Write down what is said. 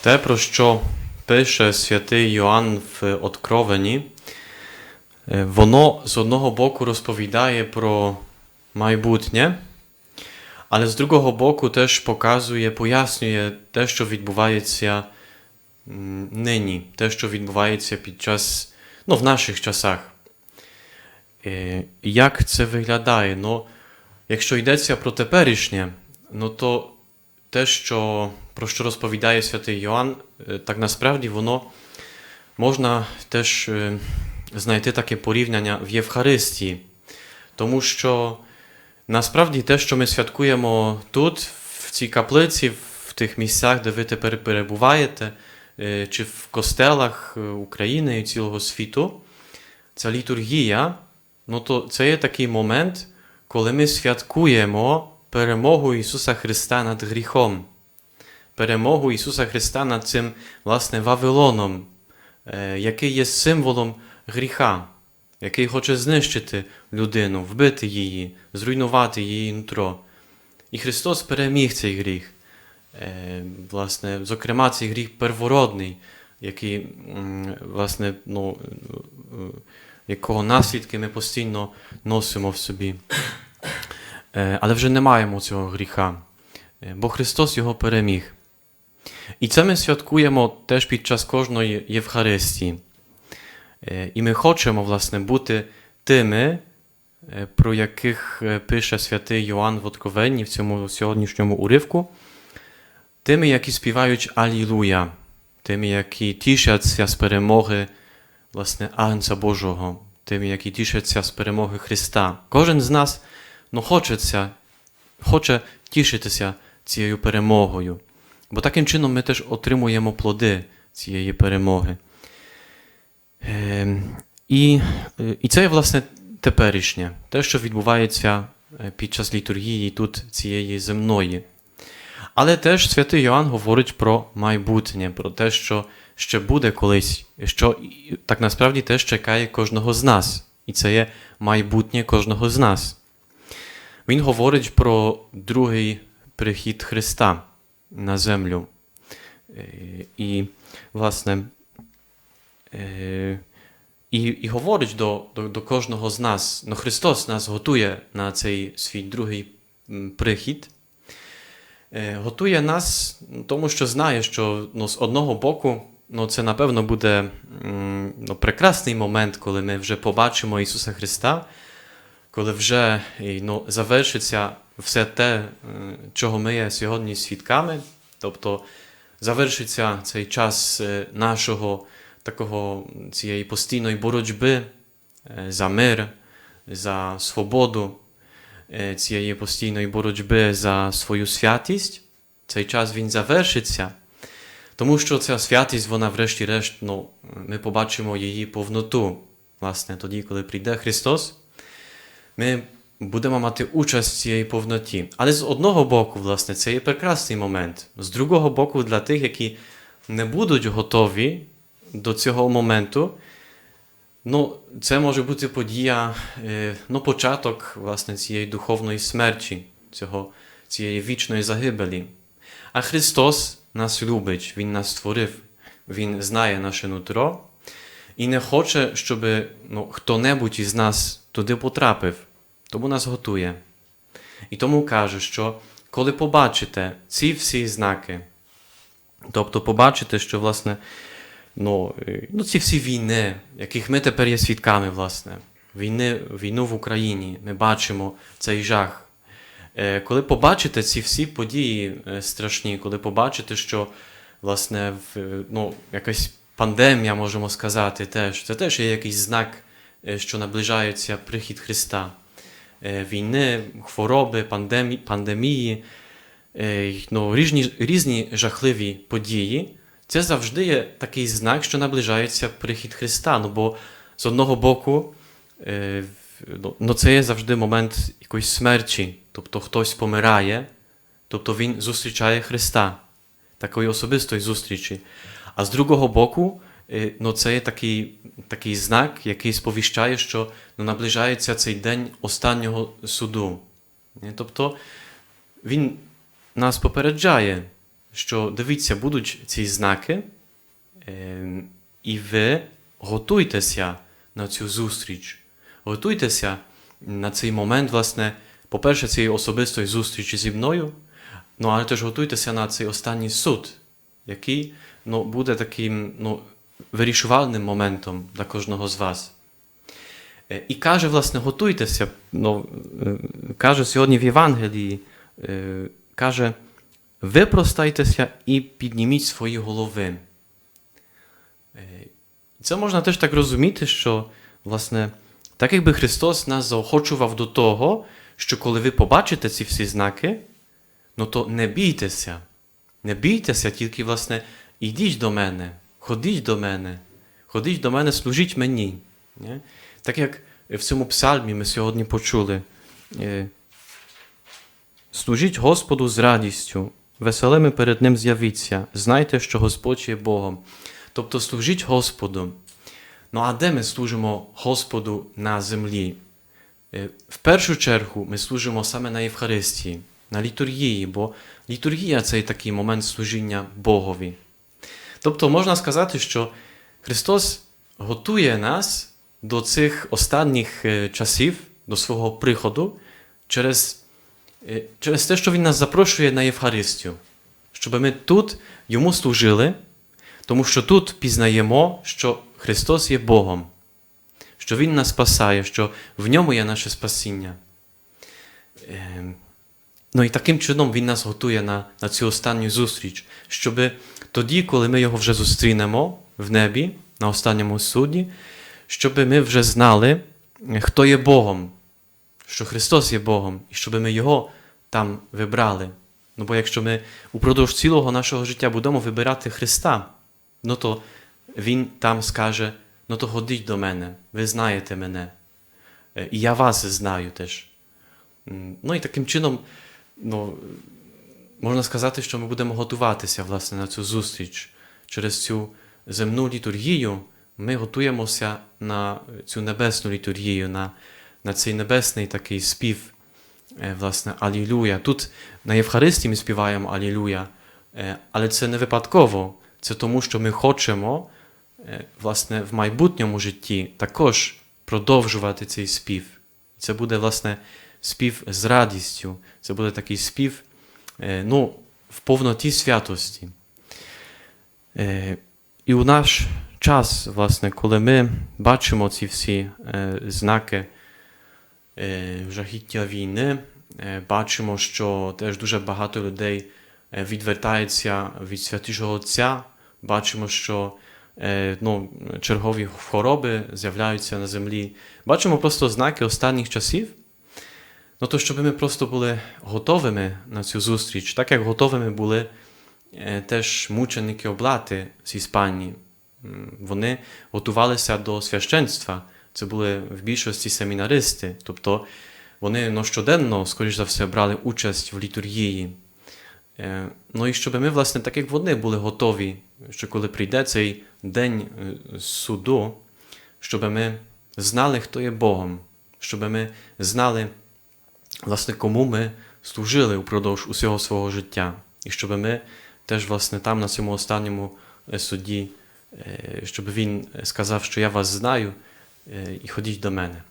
Те, про що пише святий Йоанн в Откровенні, е, воно з одного боку розповідає про майбутнє, але з другого боку теж показує, пояснює те, що відбувається нині, те, що відбувається під час, ну, в наших часах. Е, Як це виглядає? Ну, якщо йдеться про теперішнє, ну то те, що, про що розповідає святий Йоанн, е, так насправді воно можна теж е, знайти таке порівняння в Євхаристії. Тому що насправді те, що ми святкуємо тут, в цій каплиці, в тих місцях, де ви тепер перебуваєте, е, чи в костелах України і цілого світу, ця літургія, ну то це є такий момент, коли ми святкуємо перемогу Ісуса Христа над гріхом, перемогу Ісуса Христа над цим, власне, Вавилоном, е, який є символом гріха, який хоче знищити людину, вбити її, зруйнувати її нутро. І Христос переміг цей гріх. Е, Власне, зокрема, цей гріх первородний, який, власне, ну, е, якого наслідки ми постійно носимо в собі. Е, Але вже не маємо цього гріха, е, бо Христос його переміг. І це ми святкуємо теж під час кожної Євхаристії. Е, І ми хочемо, власне, бути тими, про яких пише святий Йоанн в Откровенні в цьому сьогоднішньому уривку, тими, які співають Алілуя, тими, які тішаться з перемоги власне, Агнця Божого, тими, які тішаться з перемоги Христа. Кожен з нас ну, хочеться, хоче тішитися цією перемогою. Бо таким чином ми теж отримуємо плоди цієї перемоги. Е, і, е, і це власне, теперішнє, те, що відбувається е, під час літургії тут цієї земної. Але теж святий Йоанн говорить про майбутнє, про те, що ще буде колись, що так насправді теж чекає кожного з нас. І це є майбутнє кожного з нас. Він говорить про другий прихід Христа на землю. Е, І, власне, е, і, і говорить до, до, до кожного з нас, ну Христос нас готує на цей свій другий прихід. Е, Готує нас, тому що знає, що ну, з одного боку ну, це напевно буде ну, прекрасний момент, коли ми вже побачимо Ісуса Христа, коли вже ну, завершиться все те, е, чого ми є сьогодні свідками, тобто завершиться цей час е, нашого такого цієї постійної боротьби е, за мир, за свободу, цієї постійної боротьби за свою святість. Цей час він завершиться, тому що ця святість, вона, врешті-решт, ну, ми побачимо її повноту. Власне, тоді, коли прийде Христос, ми будемо мати участь в цій повноті. Але з одного боку, власне, це є прекрасний момент. З другого боку, для тих, які не будуть готові до цього моменту, ну, це може бути подія, е, ну, початок власне, цієї духовної смерті, цього, цієї вічної загибелі. А Христос нас любить, Він нас створив, Він знає наше нутро і не хоче, щоб ну, хто-небудь із нас туди потрапив, тому нас готує. І тому каже, що коли побачите ці всі знаки, тобто побачите, що власне ну, е, ну, ці всі війни, яких ми тепер є свідками, власне, війни, війну в Україні, ми бачимо цей жах. Е, Коли побачите ці всі події е, страшні, коли побачите, що власне ну, якась пандемія, можемо сказати, теж, це теж є якийсь знак, що наближається прихід Христа. Е, Війни, хвороби, пандемі, пандемії, е, ну, різні, різні жахливі події. Це завжди є такий знак, що наближається прихід Христа. Ну, бо з одного боку, е, ну, ну, це є завжди момент якоїсь смерті, тобто хтось помирає, тобто він зустрічає Христа, такої особистої зустрічі. А з другого боку, ну, це є такий, такий знак, який сповіщає, що ну, наближається цей день останнього суду. Е, Тобто він нас попереджає, що дивіться, будуть ці знаки, е, і ви готуйтеся на цю зустріч. Готуйтеся на цей момент, власне, по-перше, цієї особистої зустрічі зі мною, ну, але теж готуйтеся на цей останній суд, який ну, буде таким ну, вирішувальним моментом для кожного з вас. Е, І каже, власне, готуйтеся. Ну, е, каже сьогодні в Євангелії, е, каже, випростайтеся і підніміть свої голови. Це можна теж так розуміти, що, власне, так якби Христос нас заохочував до того, що коли ви побачите ці всі знаки, ну то не бійтеся. Не бійтеся, тільки, власне, ідіть до мене, ходіть до мене, ходіть до мене, служіть мені. Так як в цьому псальмі ми сьогодні почули. е, Служіть Господу з радістю, веселими перед Ним з'явіться, знайте, що Господь є Богом. Тобто служіть Господу. Ну а де ми служимо Господу на землі? Е, В першу чергу ми служимо саме на Євхаристії, на літургії, бо літургія це такий момент служіння Богові. Тобто можна сказати, що Христос готує нас до цих останніх е, часів, до свого приходу, через, е, через те, що Він нас запрошує на Євхаристію, щоб ми тут йому служили, тому що тут пізнаємо, що Христос є Богом, що Він нас спасає, що в ньому є наше спасіння. Ну і таким чином Він нас готує на, на цю останню зустріч, щоб тоді, коли ми його вже зустрінемо в небі, на останньому суді, щоб ми вже знали, хто є Богом, що Христос є Богом, і щоб ми Його там вибрали. Ну бо якщо ми упродовж цілого нашого життя будемо вибирати Христа, ну то Він там скаже: ну то ходіть до мене, ви знаєте мене, Е, і я вас знаю теж. Ну і таким чином, ну, можна сказати, що ми будемо готуватися власне на цю зустріч. Через цю земну літургію ми готуємося на цю небесну літургію, на, на цей небесний такий спів, е, власне, Алілуя. Тут на Євхаристії ми співаємо Алілуя, е, але це не випадково. Це тому, що ми хочемо е, власне, в майбутньому житті також продовжувати цей спів. Це буде, власне, спів з радістю. Це буде такий спів е, ну, в повноті святості. Е, І у наш час, власне, коли ми бачимо ці всі е, знаки жахіття війни, бачимо, що теж дуже багато людей відвертаються від святішого Отця, бачимо, що ну, чергові хвороби з'являються на землі. Бачимо просто знаки останніх часів. Ну то, щоб ми просто були готовими на цю зустріч, так як готовими були е, теж мученики облати з Іспанії. Вони готувалися до священства. Це були в більшості семінаристи, тобто вони ну, щоденно, скоріш за все, брали участь в літургії. Е, Ну і щоб ми, власне, так як вони були готові, що коли прийде цей день е, суду, щоб ми знали, хто є Богом, щоб ми знали, власне, кому ми служили упродовж усього свого життя. І щоб ми теж, власне, там, на цьому останньому е, суді, е, щоб він сказав, що я вас знаю, е, і ходіть до мене.